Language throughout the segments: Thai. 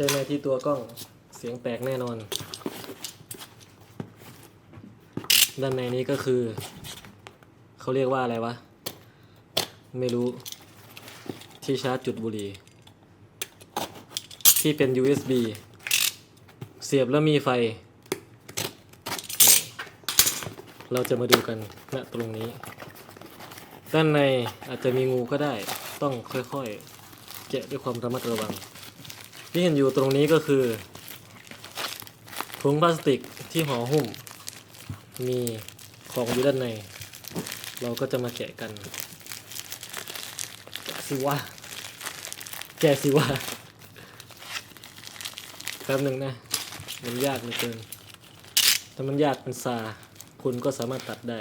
ช่ไหมที่ตัวกล้องเสียงแตกแน่นอน ด้านในนี้ก็คือ เขาเรียกว่าอะไรวะ ไม่รู้ ที่ชาร์จจุดบุหรี่ ที่เป็น USB เสียบแล้วมีไฟ เราจะมาดูกันณตรงนี้ ด้านในอาจจะมีงูก็ได้ ต้องค่อยๆ แกะด้วยความระมัดระวัง ที่เห็นอยู่ตรงนี้ก็คือถุงพลาสติกที่ห่อหุ้ม มีของอยู่ด้านใน เราก็จะมาแกะกันแกะสิวะแกะสิวะแป๊บหนึ่งนะ มันยากเหลือเกินถ้ามันยากเป็นซาคุณก็สามารถตัดได้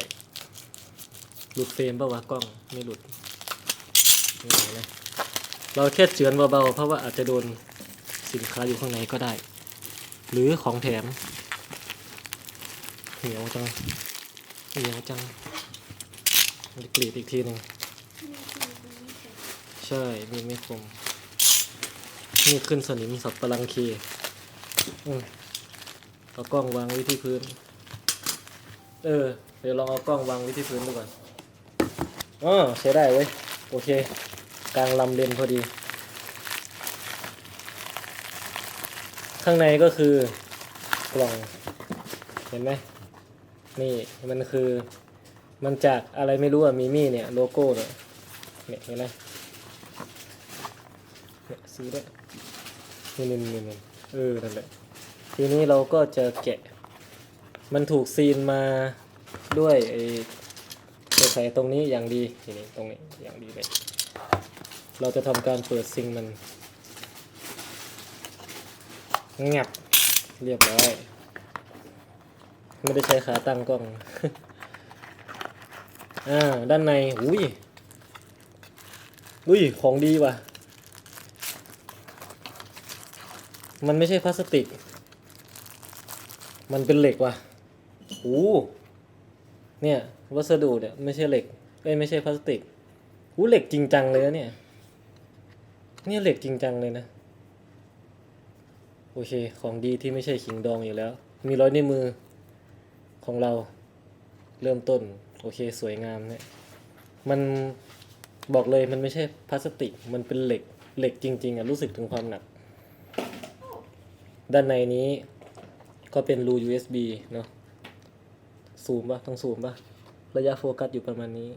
หลุดเฟรมปะวะกล้องไม่หลุดเห็นไหมเราแค่เจือนเบาๆเพราะว่าอาจจะโดน สินค้าอยู่ข้างในก็ได้ หรือของแถมเหนียวจังเหนียวจังกรีดอีกทีหนึ่งใช่มีไม่คมนี่ขึ้นสนิมสับปะรังเคอเอากล้องวางไว้ที่พื้น เออ เดี๋ยวลองเอากล้องวางไว้ที่พื้นดูก่อนอ๋อใช้ได้เว้ย โอเค กลางลำเลนพอดี ข้างในก็คือกล่องเห็นไหมนี่มันคือมันจากอะไรไม่รู้อะมีมี่เนี่ยโลโก้เนี่ยเนี่ยเห็นไหมเนี่ยซื้อได้วยนี่นี่นี่นี่เออนั่นแหละทีนี้เราก็จะแกะ มันถูกซีนมาด้วยไอ้ตัวใส่ตรงนี้อย่างดีทีนี้ตรงนี้อย่างดีเลย เราจะทำการเปิดซิงมัน งับเรียบร้อย ไม่ได้ใช้ขาตั้งกล้อง อ่า ด้านใน อุ้ย อุ้ย ของดีว่ะ มันไม่ใช่พลาสติก มันเป็นเหล็กว่ะโอ้เนี่ย วัสดุเนี่ยไม่ใช่เหล็กเอ้ยไม่ใช่พลาสติกอู้เหล็กจริงจังเลยนะเนี่ย เนี่ยเหล็กจริงจังเลยนะ โอเค ของดีที่ไม่ใช่ขิงดองอยู่แล้ว มีร้อยในมือของเราเริ่มต้น โอเคสวยงามเนี่ย มันบอกเลยมันไม่ใช่พลาสติก มันเป็นเหล็กเหล็กจริง ๆอะรู้สึกถึงความหนัก ด้านในนี้ก็เป็นรู USB เนาะซูมปะต้องซูมปะระยะโฟกัสอยู่ประมาณนี้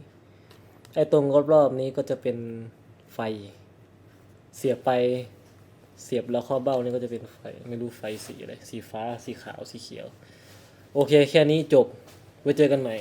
ไอ้ตรงรอบๆนี้ก็จะเป็นไฟเสียบไป เสียบแล้วข้อเบ้านี่ก็จะเป็นไฟไม่รู้ไฟสีอะไรสีฟ้าสีขาวสีเขียว โอเคแค่นี้จบไว้เจอกันใหม่